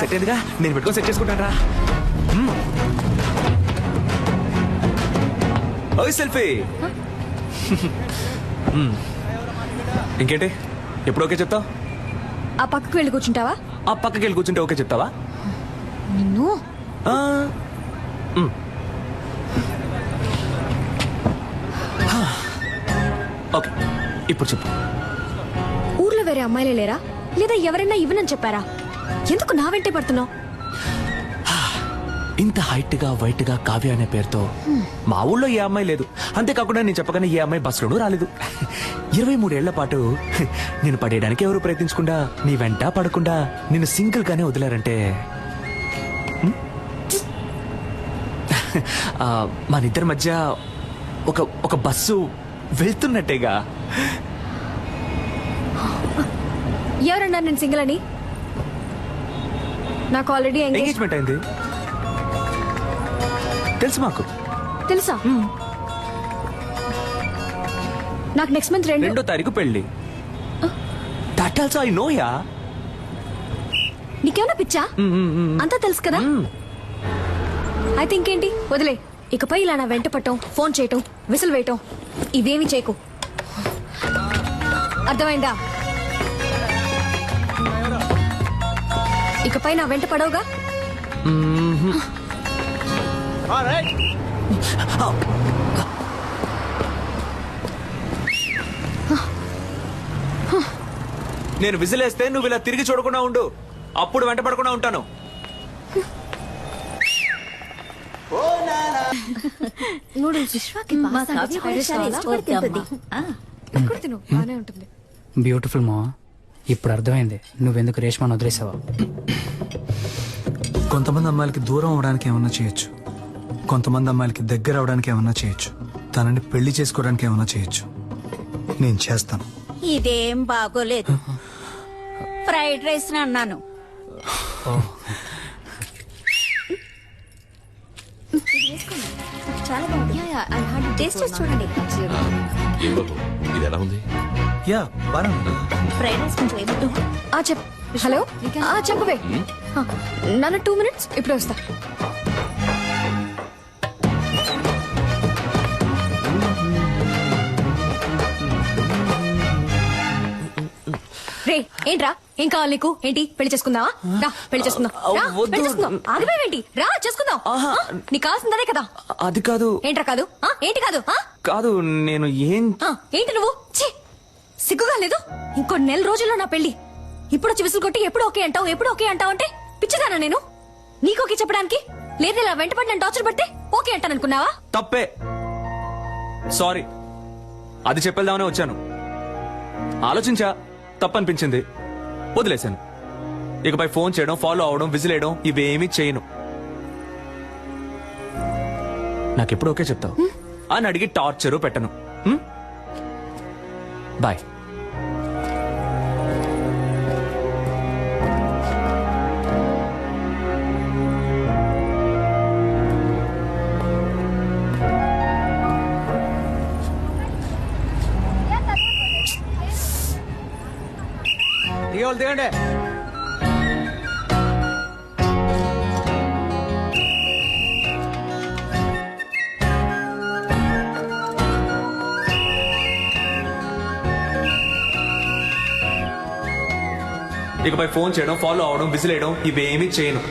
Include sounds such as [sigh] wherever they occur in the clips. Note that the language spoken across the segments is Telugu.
సెట్ అయిందిగా నేను పెట్టుకొని సెట్ చేసుకుంటాను రా ఓయ్ సెల్ఫీ. [laughs] ఇంకేంటి? ఎప్పుడు ఓకే చెప్తావు? ఆ పక్కకు వెళ్ళి కూర్చుంటావా? ఆ పక్కకి వెళ్ళి కూర్చుంటే ఓకే చెప్తావా? నిన్ను. ఓకే ఇప్పుడు చెప్పు. ఊర్లో వేరే అమ్మాయిలే లేరా? లేదా ఎవరైనా ఇవ్వనని చెప్పారా? ఎందుకు నా వెంటే పడుతున్నావు? ఇంత హైట్గా వైట్గా కావ్య అనే పేరుతో మా ఊళ్ళో ఏ అమ్మాయి లేదు. అంతేకాకుండా నేను చెప్పగానే ఏ అమ్మాయి బస్సులోనూ రాలేదు. ఇరవై మూడేళ్ళ పాటు నేను పడేయడానికి ఎవరు ప్రయత్నించకుండా నీ వెంట పడకుండా నిన్ను సింగిల్ గానే వదిలారంటే మనిద్దరి మధ్య ఒక ఒక బస్సు వెళ్తున్నట్టేగా. ఎవరన్నారు నేను సింగిల్ అని? నాకు ఆల్రెడీ ఎంగేజ్ ఎంగేజ్మెంట్ అయింది. తెలుసు మాకు. తెలుసా? నాకు నెక్స్ట్ మంత్ రెండు. రెండో తారీఖు పెళ్ళి that also I know yeah నీకేమైనా పిచ్చా? అంతా తెలుసు కదా? అయితే ఇంకేంటి వదిలే. ఇకపై ఇలా నా వెంట పట్టం ఫోన్ చేయటం విసిల్ వేయటం ఇవేమి చేయకు. అర్థమైందా? ఇకపై నా వెంట పడవుగా? నేను విజిలేస్తే నువ్వు ఇలా తిరిగి చూడకుండా ఉండు. అప్పుడు వెంట పడకుండా ఉంటాను. బ్యూటిఫుల్ మా ఇప్పుడు అర్థమైంది. నువ్వెందుకు రేష్మాను వదిలేసావా? కొంతమంది అమ్మాయిలకి దూరం అవడానికి ఏమన్నా చేయొచ్చు. కొంతమంది అమ్మాయిలకి దగ్గర అవడానికి ఏమన్నా చేయొచ్చు. తనని పెళ్ళి చేసుకోవడానికి ఏమన్నా చేయొచ్చు. నేను చేస్తాను. ఇదేం బాగోలేదు. ఫ్రైడ్ రైస్ అన్నాను. చాలా బాగుంది. టేస్ట్ చేసి చూడండి. ఏం బాబు ఇది ఎలా ఉంది? యా బాగా ఫ్రైడ్ రైస్ కొంచెం ఏమిటో ఆ చెప్ హలో ఆ చెప్పవే ఆ, నాన్న టూ మినిట్స్ ఇప్పుడు వస్తా. రే ఏంట్రా? ఏం కావాలి నీకు? ఏంటి? పెళ్ళి చేసుకుందావా? రా పెళ్ళి చేసుకుందాం. రా. పెళ్ళి చేసుకుందాం. ఆగిపోయావేంటి రా చేసుకుందాం. నీకు కావాల్సిందే కదా. అది కాదు. ఏంట్రా కాదు? ఆ, ఏంటి కాదు? ఆ? కాదు నేను ఏం ఆ, ఏంటి నువ్వు? ఛీ! సిగ్గుగా లేదు? ఇంకో నెల రోజుల్లో నా పెళ్ళి. ఇప్పుడు వచ్చి విసులు కొట్టి ఎప్పుడు ఓకే అంటావు? ఎప్పుడు ఓకే అంటావు అంటే పిచ్చిదానా నేను? నీకు ఓకే చెప్పడానికి? లేదు ఇలా వెంటపడి నన్ను టార్చర్ పడితే ఓకే అంటాను అనుకున్నావా? తప్పే. సారీ అది చెప్పేద్దామనే వచ్చాను. ఆలోచించా. తప్పనిపించింది. వదిలేశాను. ఇకపై ఫోన్ చేయడం ఫాలో అవడం విజిలేయడం ఇవేమీ చేయను. నాకెప్పుడు ఓకే చెప్తావు? అని అడిగి టార్చరు పెట్టను? బాయ్. దిగేవాళ్ళు దిగండి. ఇకపై ఫోన్ చేయడం ఫాలో అవడం విజిలేయడం ఇవేమీ చేయను.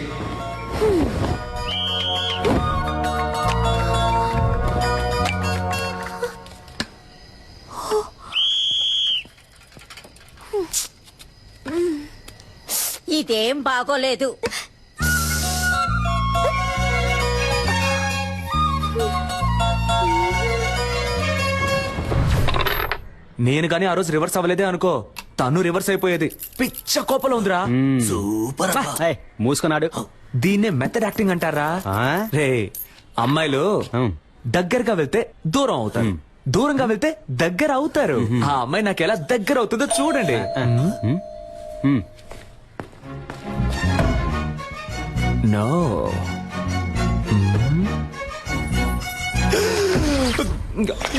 ఇదేం బాగోలేదు. నేను కానీ ఆ రోజు రివర్స్ అవ్వలేదే అనుకో తను రివర్స్ అయిపోయేది. పిచ్చ కోపంలో ఉందిరా. సూపర్ మూసుకున్నాడు. దీన్నే మెథడ్ యాక్టింగ్ అంటారా? రే అమ్మాయిలు. దగ్గరగా వెళ్తే దూరం అవుతారు. దూరంగా వెళ్తే దగ్గర అవుతారు. ఆ అమ్మాయి నాకు ఎలా దగ్గర అవుతుందో చూడండి. నో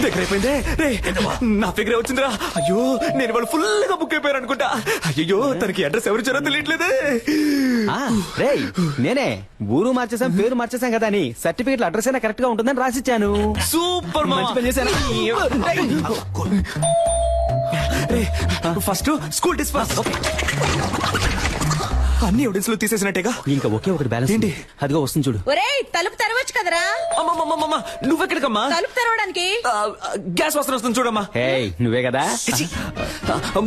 దగ్గర అయిపోయిందే రే నా ఫిగరే వచ్చిందిరా. అయ్యో నేను వాళ్ళు ఫుల్గా బుక్ అయిపోయారు అనుకుంటా. అయ్యో తనకి అడ్రస్ ఎవరు ఇచ్చారో తెలియట్లేదే. రేయ్ నేనే. ఊరు మార్చేసాం పేరు మార్చేసాం కదా అని సర్టిఫికెట్ అడ్రస్ అయినా కరెక్ట్గా ఉంటుందని రాసిచ్చాను. సూపర్ మంచి పని చేశాను. First school disperse. అన్ని ఎవిడెన్స్లో తీసేసినట్టేగా? ఇంకా ఒకే ఒకటి బ్యాలెన్స్ ఏంటి? అదిగో వస్తుంది చూడు. ఒరేయ్ తలుపు తెరవచ్చు కదరా? అమ్మమ్మమ్మమ్మ నువ్వెక్కడికమ్మా? తలుపు తెరవడానికి? గ్యాస్ వాసన వస్తుంది చూడమ్మా. హే నువ్వే కదా?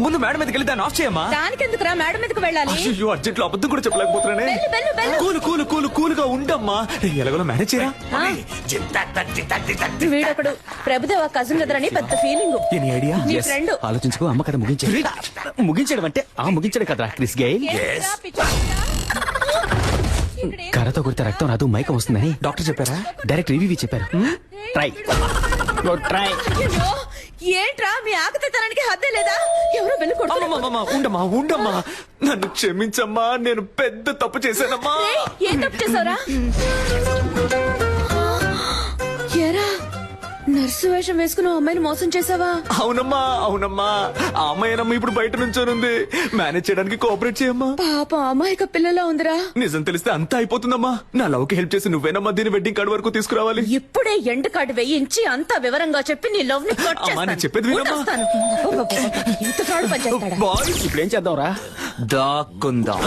ముందు మేడం మీదకి వెళ్ళి దాన్ని ఆఫ్ చేయమ్మా. దానికెందుకురా? మేడం మీదకి వెళ్ళాలి. అయ్యో అర్జెంట్లో అబద్ధం కూడా చెప్పలేకపోతున్నానే. వెళ్ళు, వెళ్ళు, వెళ్ళు. కూలు కూలు కూలు కూలుగా ఉండమ్మా. ఎలాగో మేనేజ్ చేయరా? వీడొకడు ప్రభుదేవ కజిన్ కదరని పెద్ద ఫీలింగ్ ఎనీ ఐడియా నీ. ఫ్రెండ్ ఆలోచించుకో అమ్మ కదా ముగించాడు ముగించడం అంటే ఆ ముగించడం కదా క్రిస్ గైల్ కర్రతో కొడితే రక్తం రాదు మైకం వస్తుందని డాక్టర్ చెప్పారా? డైరెక్ట్ రివ్యూ చెప్పారు. ట్రై ట్రై ఏంట్రా? మీ ఆకతానికి హద్దే లేదా? ఎవరో వెళ్ళి కొడుతున్నారు. అమ్మమ్మమ్మమ్మ ఉండమ్మా ఉండమ్మా. నన్ను క్షమించమ్మా నేను పెద్ద తప్పు చేశానమ్మా. ఏం తప్పు చేసావురా వేషం వేసుకుని అమ్మాయిని మోసం చేసావా? అవునమ్మా అవునమ్మా. ఆ అమ్మాయినమ్మా ఇప్పుడు బయట నుంచోనుంది. మేనేజ్ చేయడానికి కోఆపరేట్ చేయమ్మా. పాప అమాయక పిల్లలా ఉందిరా. నిజం తెలిస్తే అంతా అయిపోతుందమ్మా. నా లవ్కి హెల్ప్ చేసి నువ్వేనమ్మా దీని వెడ్డింగ్ కార్డ్ వరకు తీసుకురావాలి? ఇప్పుడే ఎండ్ కార్డు వేయించి అంతా వివరంగా చెప్పి నీ లవ్ని కట్ అమ్మా, నేను చేస్తాను. చెప్పేది వినమ్మా. ఇంత ఫ్రాడ్ బాయ్స్ ఇప్పుడు ఏం చేద్దాం రా దాక్కుందాం.